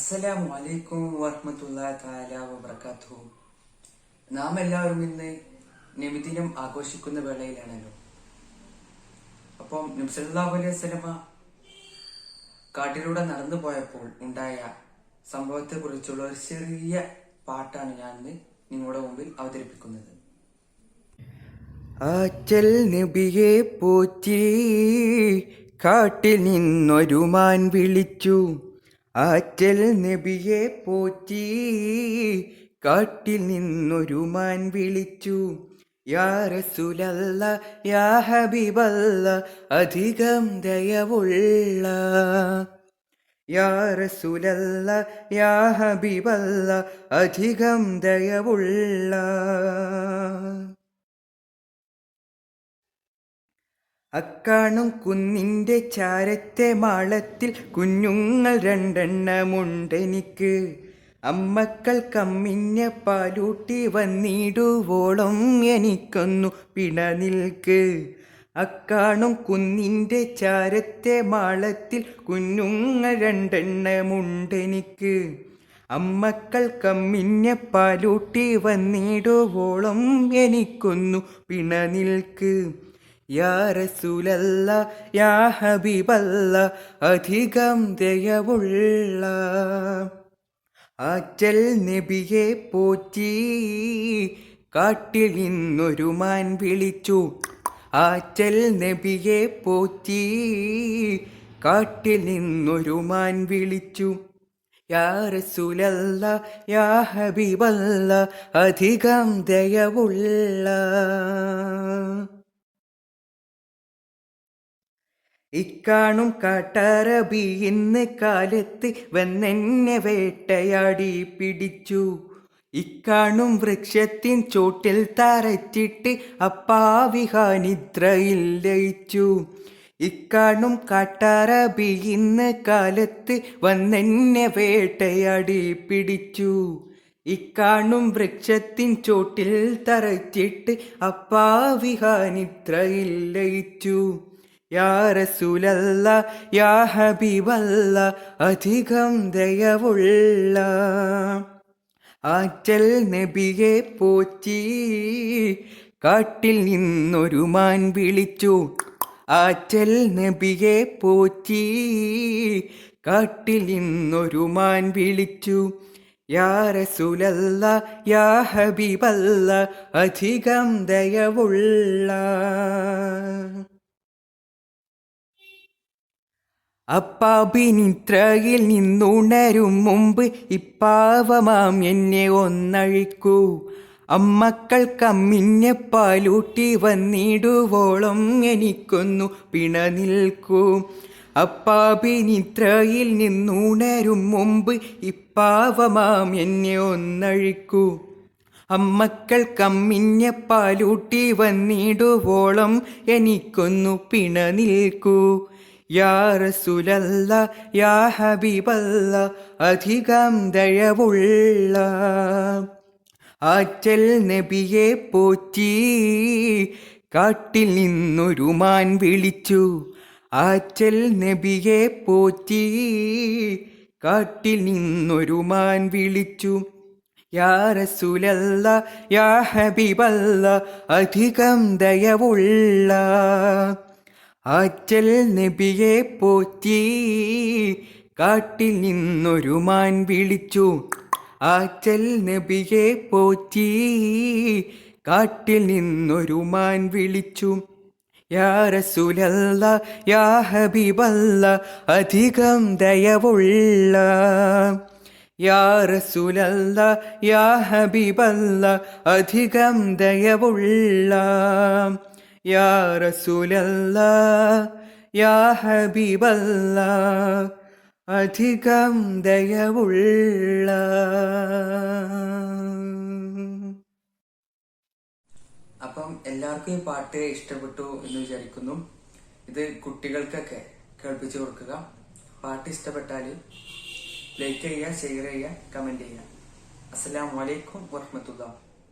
അസ്സലാമു വലൈക്കും വറഹ്മത്തുള്ളാഹി തആല വബറകാതുഹു. നാം എല്ലാവരും ഇന്ന് നബിദിനം ആഘോഷിക്കുന്ന വേളയിലാണല്ലോ. അപ്പം നബ്സല്ലാഹു അലൈഹി സ്വലമ കാട്ടിലൂടെ നടന്നു പോയപ്പോൾ ഉണ്ടായ സംഭവത്തെ കുറിച്ചുള്ള ഒരു ചെറിയ പാട്ടാണ് ഞാൻ ഇന്ന് നിങ്ങളുടെ മുമ്പിൽ അവതരിപ്പിക്കുന്നത്. നബിയെ പോറ്റി കാട്ടിൽ നിന്നൊരു മാൻ വിളിച്ചു. ആറ്റൽ നബിയെ പോറ്റി കാട്ടിൽ നിന്നൊരു മാൻ വിളിച്ചു. യാ റസൂലല്ല യാ ഹബീബല്ല അധികം ദയവുള്ള. യാ റസൂലല്ല യാ ഹബീബല്ല അധികം ദയവുള്ള. അക്കാണും കുന്നിന്റെ ചാരത്തെ മാളത്തിൽ കുഞ്ഞുങ്ങൾ രണ്ടെണ്ണമുണ്ടെനിക്ക്. അമ്മക്കൾ കമ്മിഞ്ഞ പാലൂട്ടി വന്നിടുവോളം എനിക്കൊന്നു പിണ നിൽക്ക്. അക്കാണും കുന്നിന്റെ ചാരത്തെ മാളത്തിൽ കുഞ്ഞുങ്ങൾ രണ്ടെണ്ണമുണ്ടെനിക്ക്. അമ്മക്കൾ കമ്മിഞ്ഞ പാലൂട്ടി വന്നിടുവോളം എനിക്കൊന്നു പിണ നിൽക്ക്. യാ റസൂലല്ല യാ അധികം ദയവുള്ള ആറ്റൽ നബിയെ പോറ്റി കാട്ടിൽ നിന്നൊരു മാൻ വിളിച്ചു. ആറ്റൽ നബിയെ പോറ്റി കാട്ടിൽ നിന്നൊരു മാൻ വിളിച്ചു. യാ റസൂലല്ല യാ അധികം ദയവുള്ള ഇക്കാണും കാട്ടാരബി ഇന്ന് കാലത്ത് വന്നെന്നെ വേട്ടയാടി പിടിച്ചു. ഇക്കാണും വൃക്ഷത്തിൻ ചോട്ടിൽ തറച്ചിട്ട് അപ്പാവിഹാനിദ്രയിൽ ലയിച്ചു. ഇക്കാണും കാട്ടാരബി ഇന്ന് കാലത്ത് വന്നെന്നെ വേട്ടയാടി പിടിച്ചു. ഇക്കാണും വൃക്ഷത്തിൻ ചോട്ടിൽ തറച്ചിട്ട് അപ്പാവിഹാനിദ്രയിൽ ലയിച്ചു. യാ റസൂലല്ല യാ ഹബീബല്ല അധികം ദയവുള്ള ആറ്റൽ നബിയെ പോറ്റി കാട്ടിൽ നിന്നൊരു മാൻ വിളിച്ചു. ആറ്റൽ നബിയെ പോറ്റി കാട്ടിൽ നിന്നൊരു മാൻ വിളിച്ചു. യാ റസൂലല്ല യാ ഹബീബല്ല അധികം ദയവുള്ള അപ്പാബിനിത്രയിൽ നിന്നുണരും മുമ്പ് ഇപ്പാവമാം എന്നെ ഒന്നഴിക്കൂ. അമ്മക്കൾ കമ്മിഞ്ഞെ പാലൂട്ടി വന്നിടുവോളം എനിക്കൊന്നു പിണ നിൽക്കൂ അപ്പാപിനിത്രയിൽ നിന്നുണരും മുമ്പ് ഇപ്പാവമാം എന്നെ ഒന്നഴിക്കൂ. അമ്മക്കൾ കമ്മിഞ്ഞ പാലൂട്ടി വന്നിടുവോളം എനിക്കൊന്നു പിണ നിൽക്കൂ യാ റസുലല്ല യാ ഹബീബല്ല അധികം ദയവുള്ള ആറ്റൽ നബിയെ പോറ്റി കാട്ടിൽ നിന്നൊരു മാൻ വിളിച്ചു. ആറ്റൽ നബിയെ പോറ്റി കാട്ടിൽ നിന്നൊരു മാൻ വിളിച്ചു. യാ റസൂലല്ല യാ ഹബീബല്ല അധികം ദയവുള്ള ആറ്റൽ നബിയെ പോറ്റി കാട്ടിൽ നിന്നൊരു മാൻ വിളിച്ചു. ആറ്റൽ നബിയെ പോറ്റി കാട്ടിൽ നിന്നൊരു മാൻ വിളിച്ചു. യാ റസൂലല്ല യാ അധികം ദയവുള്ള. യാ റസൂലല്ല യാ അധികം ദയവുള്ള. യാ റസൂലല്ല ഹബീബല്ല അധികം ദയവുള്ള അപ്പം എല്ലാവർക്കും ഈ പാട്ട് ഇഷ്ടപ്പെട്ടു എന്ന് വിചാരിക്കുന്നു. ഇത് കുട്ടികൾക്കൊക്കെ കേൾപ്പിച്ചു കൊടുക്കുക. പാട്ട് ഇഷ്ടപ്പെട്ടാൽ ലൈക്ക് ചെയ്യുക ഷെയർ ചെയ്യുക കമന്റ് ചെയ്യുക. അസ്സലാമു വലൈക്കും വറഹ്മത്തുള്ളാഹി